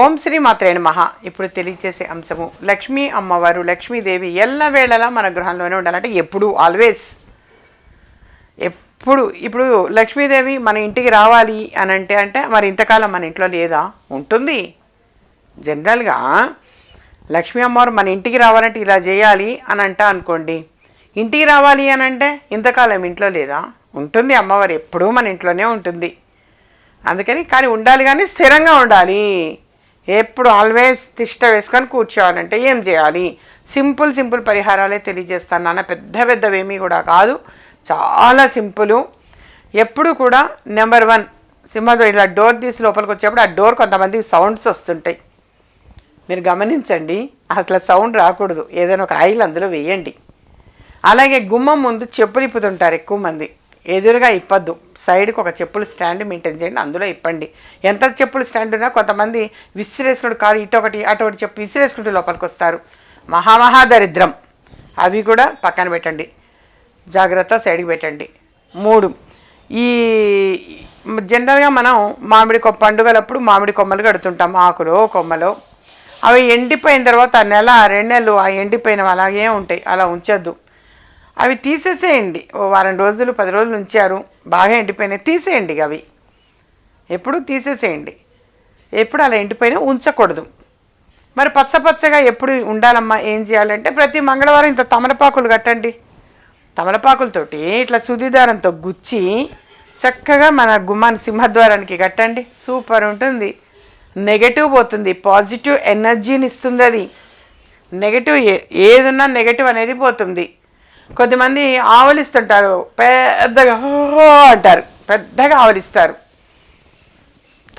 ఓం శ్రీ మాత్రేణ మహా ఇప్పుడు తెలియచేసే అంశము లక్ష్మీ అమ్మవారు లక్ష్మీదేవి ఎల్లవేళలా మన గృహంలోనే ఉండాలంటే ఎప్పుడు ఆల్వేస్ ఎప్పుడు ఇప్పుడు లక్ష్మీదేవి మన ఇంటికి రావాలి అని అంటే అంటే మరి ఇంతకాలం మన ఇంట్లో లేదా? ఉంటుంది. జనరల్గా లక్ష్మీ అమ్మవారు మన ఇంటికి రావాలంటే ఇలా చేయాలి అని అంట అనుకోండి. ఇంటికి రావాలి అని అంటే ఇంతకాలం ఇంట్లో లేదా? ఉంటుంది అమ్మవారు ఎప్పుడూ మన ఇంట్లోనే ఉంటుంది. అందుకని కానీ ఉండాలి కానీ స్థిరంగా ఉండాలి. ఎప్పుడు ఆల్వేస్ తిష్ట వేసుకొని కూర్చోవాలంటే ఏం చేయాలి? సింపుల్ సింపుల్ పరిహారాలే తెలియజేస్తాను నాన్న. పెద్ద పెద్దవేమీ కూడా కాదు. చాలా సింపుల్. ఎప్పుడు కూడా నెంబర్ వన్ సింహతో ఇలా డోర్ తీసి లోపలికి వచ్చేప్పుడు ఆ డోర్ కొంతమంది సౌండ్స్ వస్తుంటాయి. మీరు గమనించండి అసలు సౌండ్ రాకూడదు. ఏదైనా ఒక ఆయిల్ అందులో వేయండి. అలాగే గుమ్మం ముందు చెప్పులు ఇప్పుతుంటారు ఎక్కువ మంది. ఎదురుగా ఇప్పద్దు. సైడ్కి ఒక చెప్పులు స్టాండ్ మెయింటైన్ చేయండి అందులో ఇప్పండి. ఎంత చెప్పులు స్టాండ్ ఉన్నా కొంతమంది విసిరేసుకుంటూ కారు ఇటు ఒకటి చెప్పు విసిరేసుకుంటూ లోపలికి వస్తారు. మహామహా దరిద్రం. అవి కూడా పక్కన పెట్టండి. జాగ్రత్త సైడ్కి పెట్టండి. మూడు ఈ జనరల్గా మనం మామిడి కొ పండుగలప్పుడు మామిడి కొమ్మలు కడుతుంటాం ఆకులో కొమ్మలో. అవి ఎండిపోయిన తర్వాత నెల రెండు నెలలు ఆ ఎండిపోయినవి అలాగే ఉంటాయి అలా ఉంచొద్దు. అవి తీసేసేయండి. ఓ వారం రోజులు పది రోజులు ఉంచారు. బాగా ఎండిపోయినాయి. తీసేయండి అవి. ఎప్పుడు తీసేసేయండి. ఎప్పుడు అలా ఎండిపోయినా ఉంచకూడదు. మరి పచ్చ పచ్చగా ఎప్పుడు ఉండాలమ్మా? ఏం చేయాలంటే ప్రతి మంగళవారం ఇంత తమలపాకులు కట్టండి. తమలపాకులతోటి ఇట్లా సుదిదారంతో గుచ్చి చక్కగా మన గుమ్మాన్ని సింహద్వారానికి కట్టండి. సూపర్ ఉంటుంది. నెగటివ్ పోతుంది. పాజిటివ్ ఎనర్జీని ఇస్తుంది అది. నెగటివ్ ఏ ఏదున్నా నెగటివ్ అనేది పోతుంది. కొద్దిమంది ఆవలిస్తుంటారు. పెద్దగా అంటారు. పెద్దగా ఆవలిస్తారు.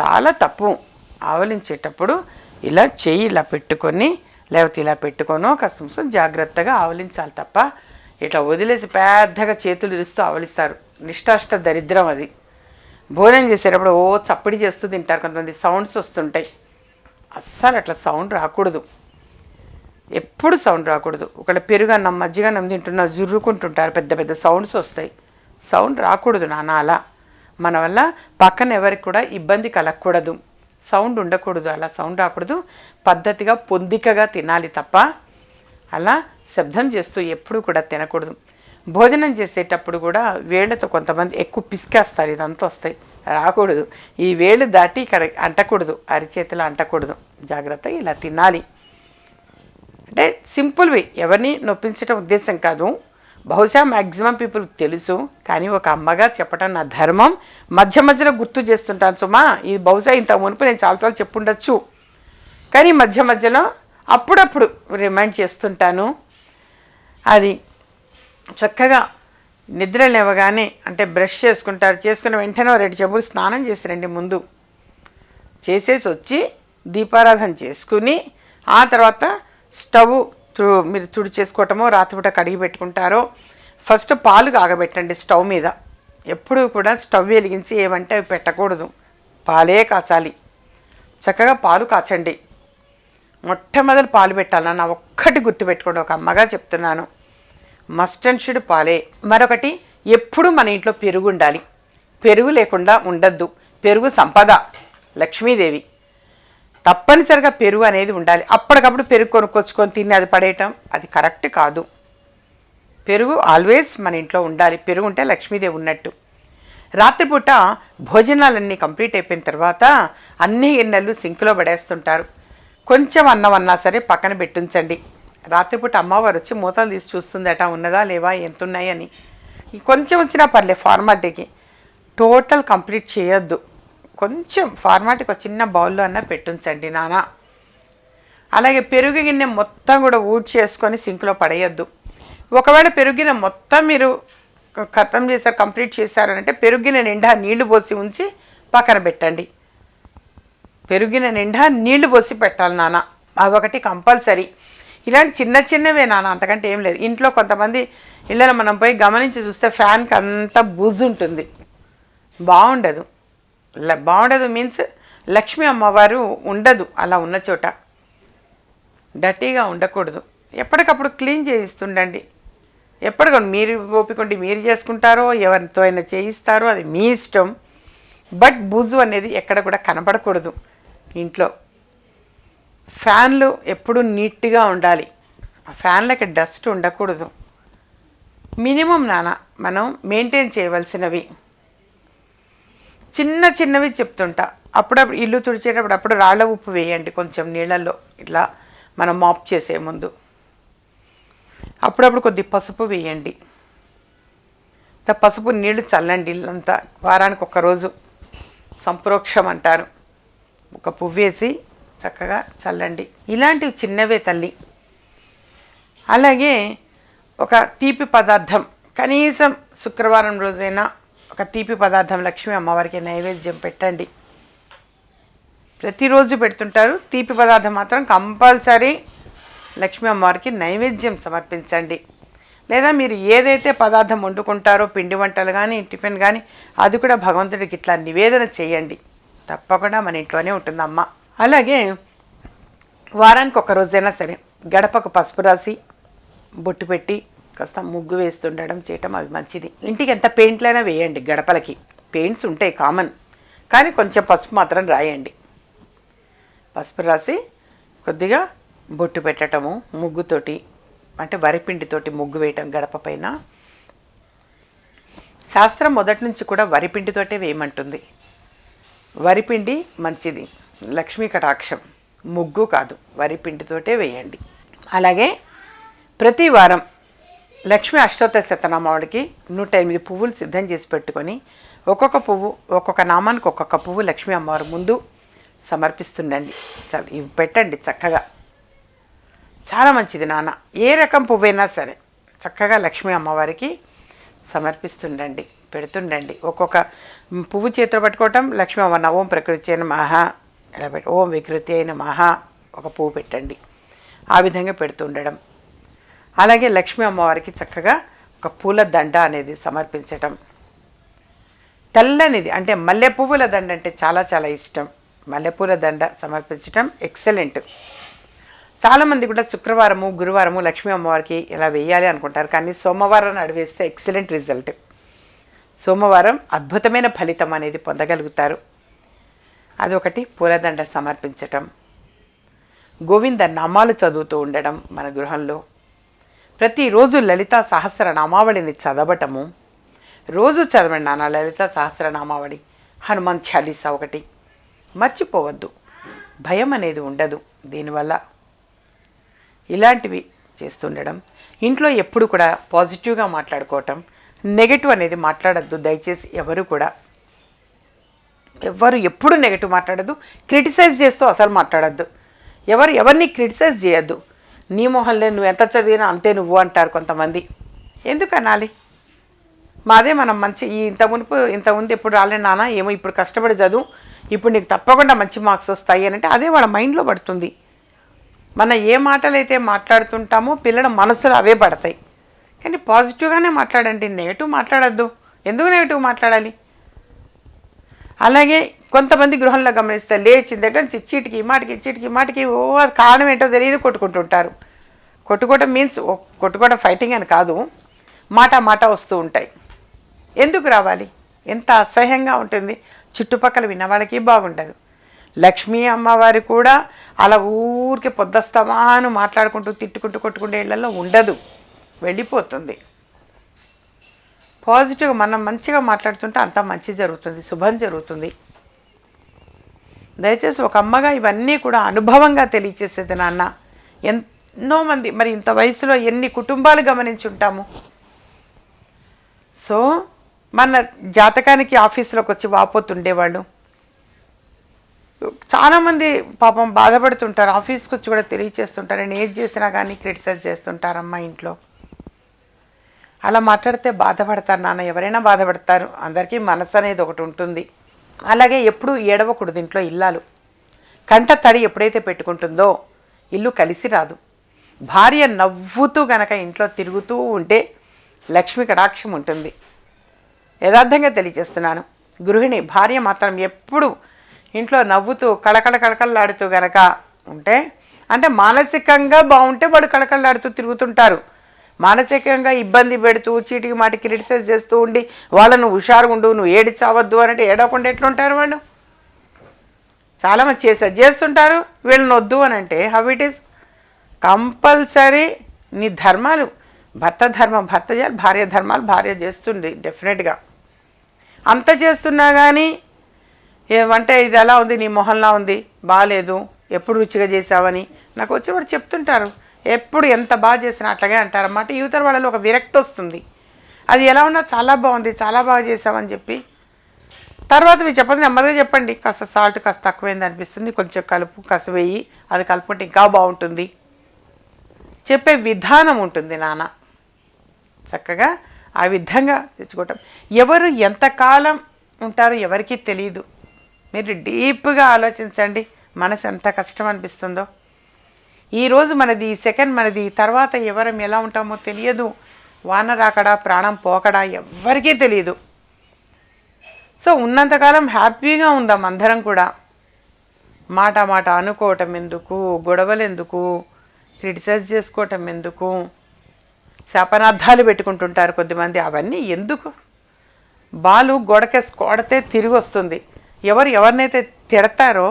చాలా తప్పు. ఆవలించేటప్పుడు ఇలా చెయ్యి ఇలా పెట్టుకొని లేకపోతే ఇలా పెట్టుకొనో కస్టమ్స్ జాగ్రత్తగా ఆవలించాలి తప్ప ఇట్లా వదిలేసి పెద్దగా చేతులు ఇరుస్తూ ఆవలిస్తారు. నిష్టాష్ట దరిద్రం అది. భోజనం చేసేటప్పుడు ఓ చప్పడి చేస్తూ తింటారు కొంతమంది. సౌండ్స్ వస్తుంటాయి. అస్సలు అట్లా సౌండ్ రాకూడదు. ఎప్పుడు సౌండ్ రాకూడదు. ఒకళ్ళ పెరుగన్నం మజ్జిగన్నం తింటున్నా జుర్రుకుంటుంటారు పెద్ద పెద్ద సౌండ్స్ వస్తాయి. సౌండ్ రాకూడదు నాన్న అలా. మన వల్ల పక్కన ఎవరికి కూడా ఇబ్బంది కలగకూడదు. సౌండ్ ఉండకూడదు అలా సౌండ్ రాకూడదు. పద్ధతిగా పొందికగా తినాలి తప్ప అలా శబ్దం చేస్తూ ఎప్పుడు కూడా తినకూడదు. భోజనం చేసేటప్పుడు కూడా వేళ్ళతో కొంతమంది ఎక్కువ పిసికేస్తారు ఇదంతా వస్తాయి. రాకూడదు. ఈ వేళ్ళు దాటి ఇక్కడ అంటకూడదు అరిచేతిలో అంటకూడదు. జాగ్రత్తగా ఇలా తినాలి. అంటే సింపుల్వి ఎవరిని నొప్పించడం ఉద్దేశం కాదు. బహుశా మ్యాక్సిమం పీపుల్ తెలుసు కానీ ఒక అమ్మగా చెప్పడం నా ధర్మం. మధ్య మధ్యలో గుర్తు చేస్తుంటాను సుమా. ఇది బహుశా ఇంత మునుపు నేను చాలాసార్లు చెప్పుండొచ్చు. కానీ మధ్య మధ్యలో అప్పుడప్పుడు రిమైండ్ చేస్తుంటాను. అది చక్కగా నిద్ర లేవగానే అంటే బ్రష్ చేసుకుంటారు. చేసుకున్న వెంటనే రెండు చెంబులు స్నానం చేసిరండి ముందు. చేసేసి వచ్చి దీపారాధన చేసుకుని ఆ తర్వాత స్టవ్ తు మీరు తుడి చేసుకోవటమో రాత్రిపూట కడిగి పెట్టుకుంటారో ఫస్ట్ పాలు కాగబెట్టండి స్టవ్ మీద. ఎప్పుడు కూడా స్టవ్ వెలిగించి ఏమంటే అవి పెట్టకూడదు. పాలే కాచాలి. చక్కగా పాలు కాచండి. మొట్టమొదటి పాలు పెట్టాలి నా ఒక్కటి గుర్తుపెట్టుకోండి ఒక అమ్మగా చెప్తున్నాను. మస్ట్ అండ్ షుడ్ పాలే. మరొకటి ఎప్పుడు మన ఇంట్లో పెరుగు ఉండాలి. పెరుగు లేకుండా ఉండద్దు. పెరుగు సంపద. లక్ష్మీదేవి. తప్పనిసరిగా పెరుగు అనేది ఉండాలి. అప్పటికప్పుడు పెరుగు కొనుక్కొచ్చుకొని తిని అది పడేయటం అది కరెక్ట్ కాదు. పెరుగు ఆల్వేస్ మన ఇంట్లో ఉండాలి. పెరుగు ఉంటే లక్ష్మీదేవి ఉన్నట్టు. రాత్రిపూట భోజనాలన్నీ కంప్లీట్ అయిపోయిన తర్వాత అన్ని గిన్నెలు సింక్లో పడేస్తుంటారు. కొంచెం అన్నం అన్నా సరే పక్కన పెట్టించండి. రాత్రిపూట అమ్మవారు వచ్చి మూతలు తీసి చూస్తుందట ఉన్నదా లేవా? ఎంత ఉన్నాయని కొంచెం వచ్చినా పర్లే ఫార్మాలిటీకి. టోటల్ కంప్లీట్ చేయొద్దు. కొంచెం ఫార్మాటిక్ ఒక చిన్న బౌల్లో అన్న పెట్టుంచండి నాన్న అలాగే పెరుగు గిన్నె మొత్తం కూడా ఊడ్ చేసుకొని సింక్లో పడేయద్దు. ఒకవేళ పెరుగు గిన్నె మొత్తం మీరు ఖతం చేశారు కంప్లీట్ చేశారనంటే పెరుగు గిన్నె నిండా నీళ్ళు పోసి ఉంచి పక్కన పెట్టండి. పెరుగిన నిండా నీళ్ళు పోసి పెట్టాలి నాన్న అవి ఒకటి కంపల్సరీ. ఇలాంటి చిన్న చిన్నవే నాన్న అంతకంటే ఏం లేదు. ఇంట్లో కొంతమంది ఇళ్ళలో మనం పోయి గమనించి చూస్తే ఫ్యాన్కి అంత బుజ్ ఉంటుంది బాగుండదు బాగుండదు మీన్స్ లక్ష్మీ అమ్మవారు ఉండదు అలా ఉన్న చోట. డర్టీగా ఉండకూడదు. ఎప్పటికప్పుడు క్లీన్ చేయిస్తుండండి. ఎప్పటికప్పుడు మీరు ఓపికండి మీరు చేసుకుంటారో ఎవరితో అయినా చేయిస్తారో అది మీ ఇష్టం. బట్ బుజు అనేది ఎక్కడ కూడా కనబడకూడదు ఇంట్లో. ఫ్యాన్లు ఎప్పుడు నీట్గా ఉండాలి. ఆ ఫ్యాన్లకి డస్ట్ ఉండకూడదు. మినిమం నాన్న మనం మెయింటైన్ చేయవలసినవి. చిన్న చిన్నవి చెప్తుంటా. అప్పుడప్పుడు ఇల్లు తుడిచేటప్పుడు అప్పుడు రాళ్ళ ఉప్పు వేయండి కొంచెం నీళ్ళల్లో. ఇట్లా మనం మాప్ చేసే ముందు. అప్పుడప్పుడు కొద్ది పసుపు వేయండి. పసుపు నీళ్ళు చల్లండి ఇల్లంతా. వారానికి ఒక రోజు. సంప్రోక్షం అంటారు. ఒక పువ్వేసి చక్కగా చల్లండి. ఇలాంటివి చిన్నవే తల్లి. అలాగే ఒక తీపి పదార్థం. కనీసం శుక్రవారం రోజైనా ఒక తీపి పదార్థం లక్ష్మీ అమ్మవారికి నైవేద్యం పెట్టండి. ప్రతిరోజు పెడుతుంటారు. తీపి పదార్థం మాత్రం కంపల్సరీ లక్ష్మీ అమ్మవారికి నైవేద్యం సమర్పించండి. లేదా మీరు ఏదైతే పదార్థం వండుకుంటారో పిండి వంటలు కానీ టిఫిన్ కానీ అది కూడా భగవంతుడికి ఇట్లా నివేదన చేయండి. తప్పకుండా మన ఇంట్లోనే ఉంటుందమ్మ. అలాగే వారానికి ఒక రోజైనా సరే గడపకు పసుపు రాసి బొట్టు పెట్టి కాస్త ముగ్గు వేస్తుండడం చేయటం అవి మంచిది. ఇంటికి ఎంత పెయింట్లైనా వేయండి గడపలకి. పెయింట్స్ ఉంటాయి కామన్. కానీ కొంచెం పసుపు మాత్రం రాయండి. పసుపు రాసి కొద్దిగా బొట్టు పెట్టటము ముగ్గుతోటి అంటే వరిపిండితోటి ముగ్గు వేయటం గడప పైన. శాస్త్రం మొదటి నుంచి కూడా వరిపిండితోటే వేయమంటుంది. వరిపిండి మంచిది. లక్ష్మీ కటాక్షం. ముగ్గు కాదు. వరిపిండితోటే వేయండి. అలాగే ప్రతి వారం లక్ష్మీ అష్టోత్తర శతనామావుడికి నూట ఎనిమిది పువ్వులు సిద్ధం చేసి పెట్టుకొని ఒక్కొక్క పువ్వు ఒక్కొక్క నామానికి ఒక్కొక్క పువ్వు లక్ష్మీ అమ్మవారి ముందు సమర్పిస్తుండండి. చ- ఇవి పెట్టండి చక్కగా. చాలా మంచిది నాన్న. ఏ రకం పువ్వైనా సరే చక్కగా లక్ష్మీ అమ్మవారికి సమర్పిస్తుండండి పెడుతుండండి. ఒక్కొక్క పువ్వు చేతిలో పట్టుకోవటం లక్ష్మీ అమ్మ ఓం ప్రకృతి అయిన మహా ఇలా పెట్టి ఓం వికృతి అయిన మహా ఒక పువ్వు పెట్టండి. ఆ విధంగా పెడుతుండడం. అలాగే లక్ష్మీ అమ్మవారికి చక్కగా ఒక పూల దండ అనేది సమర్పించటం. తెల్లనిది అంటే మల్లె పువ్వుల దండ అంటే చాలా చాలా ఇష్టం. మల్లెపూల దండ సమర్పించటం ఎక్సలెంట్. చాలామంది కూడా శుక్రవారము గురువారము లక్ష్మీ అమ్మవారికి ఇలా వేయాలి అనుకుంటారు కానీ సోమవారం అడివేస్తే ఎక్సలెంట్ రిజల్ట్. సోమవారం అద్భుతమైన ఫలితం అనేది పొందగలుగుతారు. అదొకటి పూలదండ సమర్పించటం. గోవింద నామాలు చదువుతూ ఉండడం మన గృహంలో. ప్రతిరోజు లలిత సహస్రనామావళిని చదవటము. రోజు చదవండి నాన్న లలిత సహస్రనామావళి. హనుమాన్ చాలీసా ఒకటి. మర్చిపోవద్దు. భయం అనేది ఉండదు దీనివల్ల. ఇలాంటివి చేస్తుండడం. ఇంట్లో ఎప్పుడు కూడా పాజిటివ్గా మాట్లాడుకోవటం. నెగటివ్ అనేది మాట్లాడద్దు. దయచేసి ఎవరు కూడా. ఎవరు ఎప్పుడు నెగటివ్ మాట్లాడద్దు. క్రిటిసైజ్ చేస్తూ అసలు మాట్లాడద్దు. ఎవరు ఎవరిని క్రిటిసైజ్ చేయొద్దు. నీ మొహంలో నువ్వు ఎంత చదివినా అంతే నువ్వు అంటారు కొంతమంది. ఎందుకు అనాలి? మాదే మనం మంచి ఈ ఇంత మునుపు ఇంత ముందు ఎప్పుడు రాలే నాన్న ఏమో ఇప్పుడు కష్టపడి చదువు ఇప్పుడు నీకు తప్పకుండా మంచి మార్క్స్ వస్తాయి అని అంటే అదే వాళ్ళ మైండ్లో పడుతుంది. మన ఏ మాటలు అయితే మాట్లాడుతుంటామో పిల్లల మనసులో అవే పడతాయి. కానీ పాజిటివ్గానే మాట్లాడండి నెగిటివ్ మాట్లాడద్దు. ఎందుకు నెగిటివ్ మాట్లాడాలి? అలాగే కొంతమంది గృహంలో గమనిస్తే లేచిన దగ్గర నుంచి చీటికి మాటికి చీటికి మాటికి ఓ అది కారణం ఏంటో తెలియదు కొట్టుకుంటుంటారు. కొట్టుకోవడం మీన్స్ కొట్టుకోవడం ఫైటింగ్ అని కాదు. మాట మాట వస్తూ ఉంటాయి. ఎందుకు రావాలి? ఎంత అసహ్యంగా ఉంటుంది. చుట్టుపక్కల విన్నవాళ్ళకి బాగుండదు. లక్ష్మీ అమ్మవారు కూడా అలా ఊరికే పొద్దస్తమాను మాట్లాడుకుంటూ తిట్టుకుంటూ కొట్టుకుంటే ఇళ్ళలో ఉండదు. వెళ్ళిపోతుంది. పాజిటివ్గా మనం మంచిగా మాట్లాడుతుంటే అంతా మంచి జరుగుతుంది శుభం జరుగుతుంది. దయచేసి ఒక అమ్మగా ఇవన్నీ కూడా అనుభవంగా తెలియచేసేది నాన్న. ఎన్నోమంది మరి ఇంత వయసులో ఎన్ని కుటుంబాలు గమనించి ఉంటాము? సో మన జాతకానికి ఆఫీసులోకి వచ్చి వాపోతుండేవాళ్ళు. చాలామంది పాపం బాధపడుతుంటారు ఆఫీస్కి వచ్చి కూడా తెలియచేస్తుంటారు నేను ఏది చేసినా కానీ క్రిటిసైజ్ చేస్తుంటారమ్మా ఇంట్లో. అలా మాట్లాడితే బాధపడతారు నాన్న. ఎవరైనా బాధపడతారు. అందరికీ మనసు అనేది ఒకటి ఉంటుంది. అలాగే ఎప్పుడు ఏడవకూడదు ఇంట్లో ఇల్లాలు. కంట తడి ఎప్పుడైతే పెట్టుకుంటుందో ఇల్లు కలిసి రాదు. భార్య నవ్వుతూ గనక ఇంట్లో తిరుగుతూ ఉంటే లక్ష్మి కటాక్షం ఉంటుంది. యథార్థంగా తెలియజేస్తున్నాను. గృహిణి భార్య మాత్రం ఎప్పుడు ఇంట్లో నవ్వుతూ కళకళ కళకళలాడుతూ గనక ఉంటే అంటే మానసికంగా బాగుంటే వాడు కళకళలాడుతూ తిరుగుతుంటారు. మానసికంగా ఇబ్బంది పెడుతూ చీటికి మాటికి క్రిటిసైజ్ చేస్తూ ఉండి వాళ్ళను హుషారుగా ఉండు నువ్వు ఏడి చావద్దు అని అంటే ఏడవకుండా ఎట్లుంటారు వాళ్ళు? చాలామంది చేశారు. చేస్తుంటారు వీళ్ళని వద్దు అని అంటే హౌ ఇట్ ఈస్ కంపల్సరీ నీ ధర్మాలు భర్త ధర్మం భర్త చేయాలి భార్య ధర్మాలు భార్య చేస్తుంది డెఫినెట్గా అంత చేస్తున్నా కానీ ఏమంటే ఇది ఎలా ఉంది నీ మొహంలా ఉంది బాగాలేదు ఎప్పుడు రుచిగా చేసావని నాకు వచ్చి వాడు చెప్తుంటారు. ఎప్పుడు ఎంత బాగా చేసినా అట్లాగే అంటారన్నమాట. యువతర వాళ్ళలో ఒక విరక్తి వస్తుంది. అది ఎలా ఉన్నా చాలా బాగుంది చాలా బాగా చేసామని చెప్పి. తర్వాత మీరు చెప్పండి నెమ్మదిగా చెప్పండి. కాస్త సాల్ట్ కాస్త తక్కువైంది అనిపిస్తుంది. కొంచెం కలుపు కాస్త వేయి అది కలుపుకుంటే ఇంకా బాగుంటుంది. చెప్పే విధానం ఉంటుంది నాన్న. చక్కగా ఆ విధంగా తెచ్చుకోవటం. ఎవరు ఎంతకాలం ఉంటారో ఎవరికీ తెలియదు మీరు డీప్గా ఆలోచించండి. మనసు ఎంత కష్టం అనిపిస్తుందో. ఈరోజు మనది సెకండ్ మనది తర్వాత ఎవరం ఎలా ఉంటామో తెలియదు. వాన రాకడా ప్రాణం పోకడా ఎవ్వరికీ తెలియదు సో ఉన్నంతకాలం హ్యాపీగా ఉందాం అందరం కూడా. మాట మాట అనుకోవటం ఎందుకు? గొడవలు ఎందుకు? క్రిటిసైజ్ చేసుకోవటం ఎందుకు? శాపనార్థాలు పెట్టుకుంటుంటారు కొద్దిమంది. అవన్నీ ఎందుకు? బాలు గొడకేసి కొడితే తిరిగి వస్తుంది ఎవరు ఎవరినైతే తిడతారో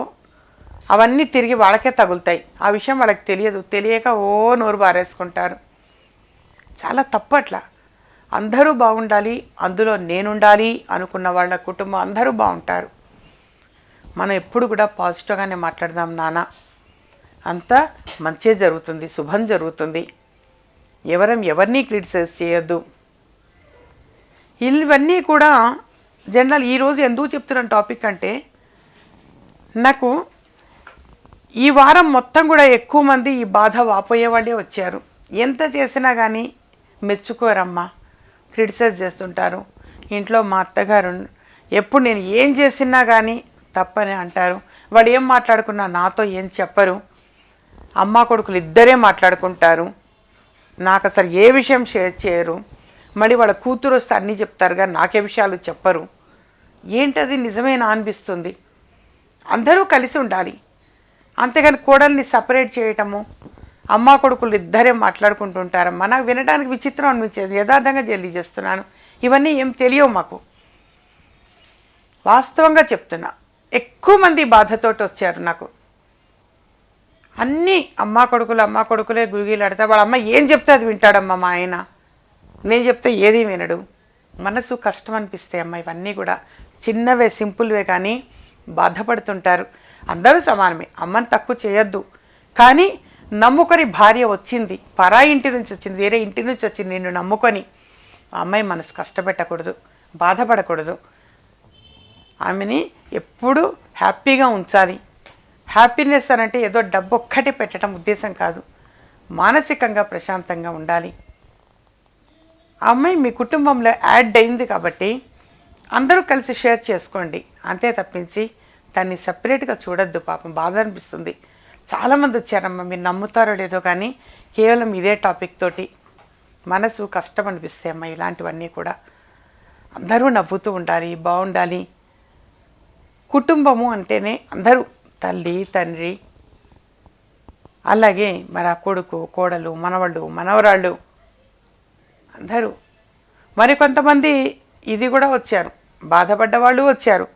అవన్నీ తిరిగి వాళ్ళకే తగులుతాయి. ఆ విషయం వాళ్ళకి తెలియదు. తెలియక ఓ నోరు బారేసుకుంటారు. చాలా తప్పు అట్లా అందరూ బాగుండాలి అందులో నేనుండాలి అనుకున్న వాళ్ళ కుటుంబం అందరూ బాగుంటారు. మనం ఎప్పుడు కూడా పాజిటివ్గానే మాట్లాడదాం నాన్న. అంతా మంచే జరుగుతుంది శుభం జరుగుతుంది. ఎవరం ఎవరిని క్రిటిసైజ్ చేయొద్దు. ఇవన్నీ కూడా జనరల్ ఈరోజు ఎందుకు చెప్తున్నాను టాపిక్ అంటే నాకు ఈ వారం మొత్తం కూడా ఎక్కువ మంది ఈ బాధ వాపోయే వాళ్ళే వచ్చారు. ఎంత చేసినా కానీ మెచ్చుకోరమ్మా. క్రిటిసైజ్ చేస్తుంటారు. ఇంట్లో మా అత్తగారు ఎప్పుడు నేను ఏం చేసినా కానీ తప్పని అంటారు. వాడు ఏం మాట్లాడుకున్నా నాతో ఏం చెప్పరు. అమ్మ కొడుకులు ఇద్దరే మాట్లాడుకుంటారు. నాకు అసలు ఏ విషయం షేర్ చేయరు. మళ్ళీ వాళ్ళ కూతురు వస్తే అన్నీ చెప్తారు కానీ నాకే విషయాలు చెప్పరు. ఏంటది? నిజమేనా అనిపిస్తుంది. అందరూ కలిసి ఉండాలి. అంతేగాని కోడల్ని సపరేట్ చేయటము అమ్మ కొడుకులు ఇద్దరే మాట్లాడుకుంటుంటారమ్మా. నాకు వినడానికి విచిత్రం అనిపించేది. యథార్థంగా తెలియజేస్తున్నాను చేస్తున్నాను. ఇవన్నీ ఏం తెలియవు మాకు. వాస్తవంగా చెప్తున్నా. ఎక్కువ మంది బాధతోటి వచ్చారు నాకు. అన్నీ అమ్మ కొడుకులు అమ్మ కొడుకులే గుగిలాడితే వాళ్ళ అమ్మ ఏం చెప్తే అది వింటాడమ్మా మా ఆయన. నేను చెప్తే ఏది వినడు. మనసు కష్టం అనిపిస్తాయి అమ్మ ఇవన్నీ కూడా. చిన్నవే సింపుల్వే కానీ బాధపడుతుంటారు. అందరూ సమానమే అమ్మని తక్కువ చేయొద్దు. కానీ నమ్ముకొని భార్య వచ్చింది పరా ఇంటి నుంచి వచ్చింది వేరే ఇంటి నుంచి వచ్చింది నిన్ను నమ్ముకొని. ఆ అమ్మాయి మనసు కష్టపెట్టకూడదు బాధపడకూడదు. ఆమెని ఎప్పుడూ హ్యాపీగా ఉంచాలి. హ్యాపీనెస్ అని అంటే ఏదో డబ్బు ఒక్కటి పెట్టడం ఉద్దేశం కాదు. మానసికంగా ప్రశాంతంగా ఉండాలి. ఆ అమ్మాయి మీ కుటుంబంలో యాడ్ అయింది కాబట్టి అందరూ కలిసి షేర్ చేసుకోండి అంతే తప్పించి దాన్ని సపరేట్గా చూడొద్దు పాపం. బాధ అనిపిస్తుంది. చాలామంది వచ్చారమ్మా మీరు నమ్ముతారో లేదో కానీ కేవలం ఇదే టాపిక్ తోటి మనసు కష్టం అనిపిస్తాయి అమ్మ ఇలాంటివన్నీ కూడా. అందరూ నవ్వుతూ ఉండాలి బాగుండాలి. కుటుంబము అంటేనే అందరూ తల్లి తండ్రి అలాగే మరి ఆ కొడుకు కోడలు మనవళ్ళు మనవరాళ్ళు అందరూ. మరి కొంతమంది ఇది కూడా వచ్చారు. బాధపడ్డ వాళ్ళు వచ్చారు.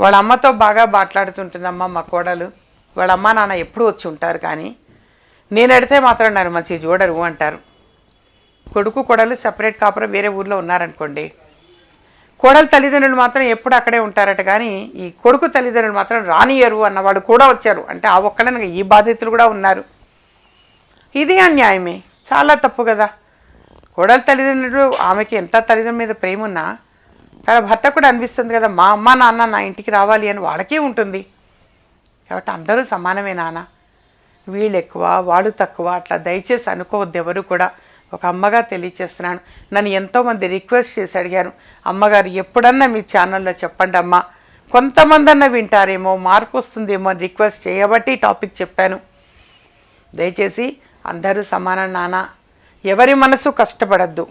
వాళ్ళ అమ్మతో బాగా మాట్లాడుతుంటుందమ్మ మా కోడలు. వాళ్ళ అమ్మ నాన్న ఎప్పుడు వచ్చి ఉంటారు కానీ నేను ఎడితే మాత్రం నన్ను మంచి చూడరు అంటారు. కొడుకు కోడలు సపరేట్ కాపురం వేరే ఊర్లో ఉన్నారనుకోండి. కోడలు తల్లిదండ్రులు మాత్రం ఎప్పుడు అక్కడే ఉంటారట కానీ ఈ కొడుకు తల్లిదండ్రులు మాత్రం రానియరు అన్నవాడు కూడా వచ్చారు. అంటే ఆ ఒక్కడనగా ఈ బాధితులు కూడా ఉన్నారు. ఇది అన్యాయమే. చాలా తప్పు కదా. కోడలు తల్లిదండ్రులు ఆమెకి ఎంత తల్లిదండ్రుల మీద ప్రేమ ఉన్నా తన భర్త కూడా అనిపిస్తుంది కదా మా అమ్మ నాన్న నా ఇంటికి రావాలి అని వాళ్ళకే ఉంటుంది. కాబట్టి అందరూ సమానమే నాన్న. వీళ్ళు ఎక్కువ వాడు తక్కువ అట్లా దయచేసి అనుకోవద్దు ఎవరు కూడా. ఒక అమ్మగా తెలియచేస్తున్నాను. నన్ను ఎంతోమంది రిక్వెస్ట్ చేసి అడిగారు. అమ్మగారు ఎప్పుడన్నా మీ ఛానల్లో చెప్పండి అమ్మా. కొంతమంది అన్న వింటారేమో మార్పు వస్తుందేమో అని రిక్వెస్ట్ చేయబట్టి టాపిక్ చెప్పాను. దయచేసి అందరూ సమానం నాన్న. ఎవరి మనసు కష్టపడద్దు.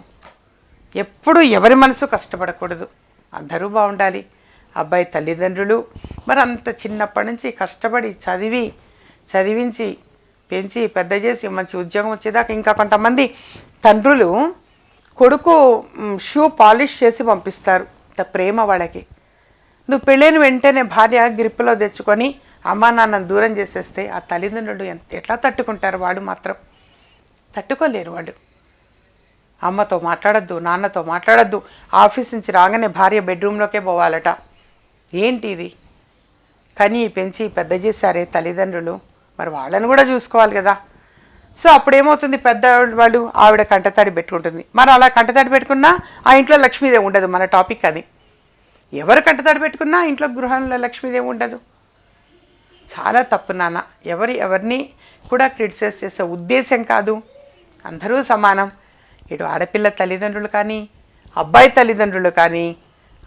ఎప్పుడు ఎవరి మనసు కష్టపడకూడదు. అందరూ బాగుండాలి. అబ్బాయి తల్లిదండ్రులు. మరి అంత చిన్నప్పటి నుంచి కష్టపడి చదివి చదివించి పెంచి పెద్ద చేసి మంచి ఉద్యోగం వచ్చేదాకా ఇంకా కొంతమంది తండ్రులు కొడుకు షూ పాలిష్ చేసి పంపిస్తారు. ఇంత ప్రేమ వాళ్ళకి. నువ్వు పెళ్ళైన వెంటనే భార్య గ్రిప్పులో తెచ్చుకొని అమ్మా నాన్నను దూరం చేసేస్తే ఆ తల్లిదండ్రులు ఎంత ఎట్లా తట్టుకుంటారు? వాడు మాత్రం తట్టుకోలేరు వాడు అమ్మతో మాట్లాడద్దు నాన్నతో మాట్లాడద్దు ఆఫీస్ నుంచి రాగానే భార్య బెడ్రూమ్లోకే పోవాలట. ఏంటి ఇది? కానీ పెంచి పెద్ద చేశారే తల్లిదండ్రులు మరి వాళ్ళని కూడా చూసుకోవాలి కదా. సో అప్పుడు ఏమవుతుంది పెద్ద వాళ్ళు ఆవిడ కంటతాడి పెట్టుకుంటుంది. మరి అలా కంటతాడి పెట్టుకున్నా ఆ ఇంట్లో లక్ష్మీదేవి ఉండదు మన టాపిక్ అది. ఎవరు కంటతాడి పెట్టుకున్నా ఇంట్లో గృహంలో లక్ష్మీదేవి ఉండదు. చాలా తప్పు నాన్న. ఎవరి ఎవరిని కూడా క్రిటిసైజ్ చేసే ఉద్దేశం కాదు. అందరూ సమానం. ఇటు ఆడపిల్ల తల్లిదండ్రులు కానీ అబ్బాయి తల్లిదండ్రులు కానీ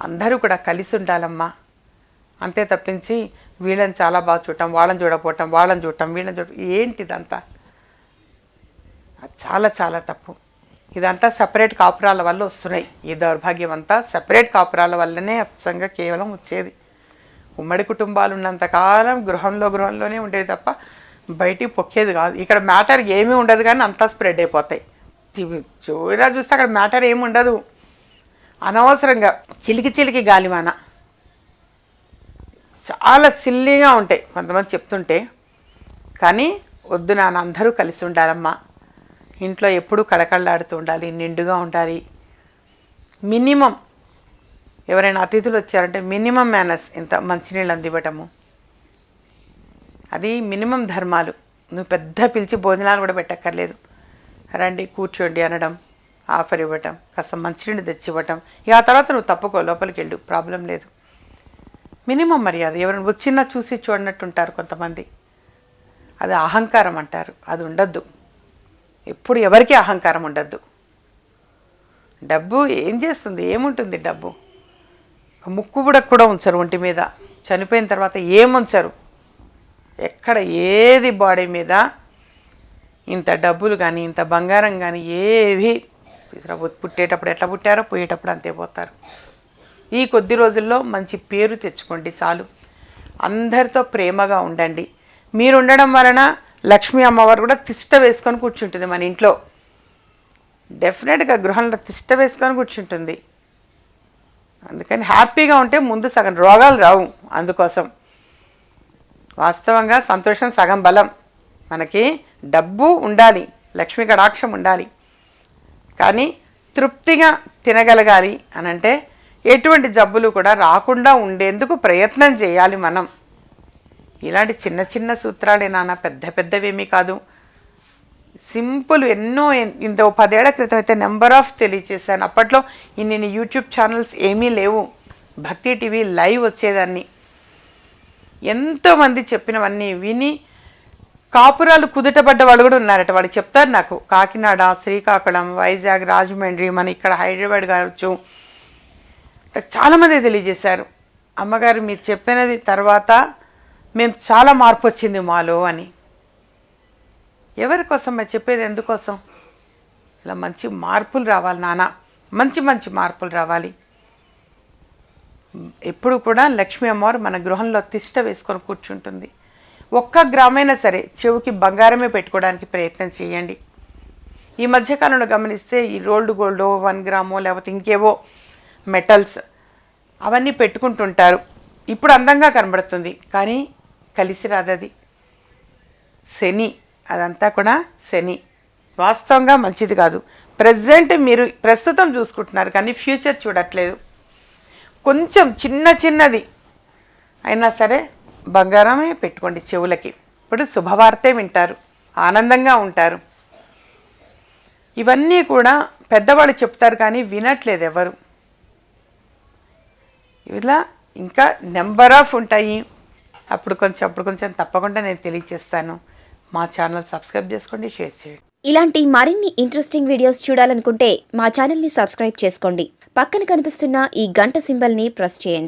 అందరూ కూడా కలిసి ఉండాలమ్మా. అంతే తప్పించి వీళ్ళని చాలా బాగా చూడటం వాళ్ళని చూడకపోవటం వాళ్ళని చూడటం వీళ్ళని చూడటం ఏంటిదంతా చాలా చాలా తప్పు. ఇదంతా సపరేట్ కాపురాల వల్ల వస్తున్నాయి. ఈ దౌర్భాగ్యం అంతా సపరేట్ కాపురాల వల్లనే అచ్చంగా కేవలం వచ్చేది. ఉమ్మడి కుటుంబాలు ఉన్నంతకాలం గృహంలో గృహంలోనే ఉండేది తప్ప బయటికి పొక్కేది కాదు. ఇక్కడ మ్యాటర్ ఏమీ ఉండదు కానీ అంతా స్ప్రెడ్ అయిపోతాయి. ఇవి చూస్తే అక్కడ మ్యాటర్ ఏమి ఉండదు. అనవసరంగా చిలికి చిలికి గాలివాన. చాలా సిల్లీగా ఉంటాయి కొంతమంది చెప్తుంటే. కానీ వద్దు నాన్న అందరూ కలిసి ఉండాలమ్మా. ఇంట్లో ఎప్పుడూ కళకళలాడుతూ ఉండాలి నిండుగా ఉండాలి. మినిమం ఎవరైనా అతిథులు వచ్చారంటే మినిమం మేనర్స్ ఇంత మంచినీళ్ళు అందివ్వటము. అది మినిమం ధర్మాలు. నువ్వు పెద్ద పిలిచి భోజనాలు కూడా పెట్టక్కర్లేదు. రండి కూర్చోండి అనడం ఆఫర్ ఇవ్వటం కాస్త మంచినీళ్ళు తెచ్చి ఇవ్వటం ఇక ఆ తర్వాత నువ్వు తప్పుకో లోపలికి వెళ్ళు ప్రాబ్లం లేదు. మినిమం మర్యాద ఎవరైనా వచ్చినా చూసి చూడనట్టు ఉంటారు కొంతమంది. అది అహంకారం అంటారు అది ఉండద్దు. ఎప్పుడు ఎవరికీ అహంకారం ఉండద్దు. డబ్బు ఏం చేస్తుంది? ఏముంటుంది డబ్బు? ముక్కు కూడా కూడా ఉంచరు ఒంటి మీద. చనిపోయిన తర్వాత ఏముంచరు ఎక్కడ ఏది బాడీ మీద ఇంత డబ్బులు కానీ ఇంత బంగారం కానీ ఏవి పుట్టేటప్పుడు ఎట్లా పుట్టారో పోయేటప్పుడు అంతే పోతారు. ఈ కొద్ది రోజుల్లో మంచి పేరు తెచ్చుకోండి చాలు. అందరితో ప్రేమగా ఉండండి. మీరు ఉండడం వలన లక్ష్మీ అమ్మవారు కూడా తిష్ట వేసుకొని కూర్చుంటుంది మన ఇంట్లో. డెఫినెట్గా గృహంలో తిష్ట వేసుకొని కూర్చుంటుంది. అందుకని హ్యాపీగా ఉంటే ముందు సగం రోగాలు రావు అందుకోసం. వాస్తవంగా సంతోషం సగం బలం. మనకి డబ్బు ఉండాలి లక్ష్మీ కడాక్షం ఉండాలి. కానీ తృప్తిగా తినగలగాలి అని అంటే ఎటువంటి జబ్బులు కూడా రాకుండా ఉండేందుకు ప్రయత్నం చేయాలి మనం. ఇలాంటి చిన్న చిన్న సూత్రాలే నాన్న పెద్ద పెద్దవేమీ కాదు. సింపుల్ ఎన్నో ఇంత పదేళ్ళ క్రితం అయితే నెంబర్ ఆఫ్ తెలియచేశాను. అప్పట్లో ఇన్ని యూట్యూబ్ ఛానల్స్ ఏమీ లేవు. భక్తి టీవీ లైవ్ వచ్చేదాన్ని. ఎంతోమంది చెప్పినవన్నీ విని కాపురాలు కుదుటపడ్డ వాళ్ళు కూడా ఉన్నారట. వాళ్ళు చెప్తారు నాకు. కాకినాడ శ్రీకాకుళం వైజాగ్ రాజమండ్రి మన ఇక్కడ హైదరాబాద్ కావచ్చు. చాలామంది తెలియజేశారు. అమ్మగారు మీరు చెప్పినది తర్వాత మేము చాలా మార్పు వచ్చింది మాలో అని. ఎవరి కోసం మరి చెప్పేది? ఎందుకోసం? ఇలా మంచి మార్పులు రావాలి నాన్న. మంచి మంచి మార్పులు రావాలి. ఎప్పుడు కూడా లక్ష్మీ అమ్మవారు మన గృహంలో తిష్ట వేసుకొని కూర్చుంటుంది. ఒక్క గ్రామైనా సరే చెవుకి బంగారమే పెట్టుకోవడానికి ప్రయత్నం చేయండి. ఈ మధ్యకాలంలో గమనిస్తే ఈ రోల్డ్ గోల్డో వన్ గ్రామో లేకపోతే ఇంకేవో మెటల్స్ అవన్నీ పెట్టుకుంటుంటారు. ఇప్పుడు అందంగా కనబడుతుంది. కానీ కలిసి రాదది శని అదంతా కూడా శని. వాస్తవంగా మంచిది కాదు. ప్రజెంట్ మీరు ప్రస్తుతం చూసుకుంటున్నారు కానీ ఫ్యూచర్ చూడట్లేదు. కొంచెం చిన్న చిన్నది అయినా సరే బంగారమే పెట్టుకోండి చెవులకి. ఇప్పుడు శుభవార్తే వింటారు. ఆనందంగా ఉంటారు. ఇవన్నీ కూడా పెద్దవాళ్ళు చెప్తారు కానీ వినట్లేదు ఎవరు. ఇలా ఇంకా నెంబర్ ఆఫ్ ఉంటాయి. అప్పుడు కొంచెం అప్పుడు కొంచెం తప్పకుండా నేను తెలియచేస్తాను మా ఛానల్ సబ్స్క్రైబ్ చేసుకోండి షేర్ చేయండి. ఇలాంటి మరిన్ని ఇంట్రెస్టింగ్ వీడియోస్ చూడాలనుకుంటే మా ఛానల్ని సబ్స్క్రైబ్ చేసుకోండి. పక్కన కనిపిస్తున్న ఈ గంట సింబల్ని ప్రెస్ చేయండి.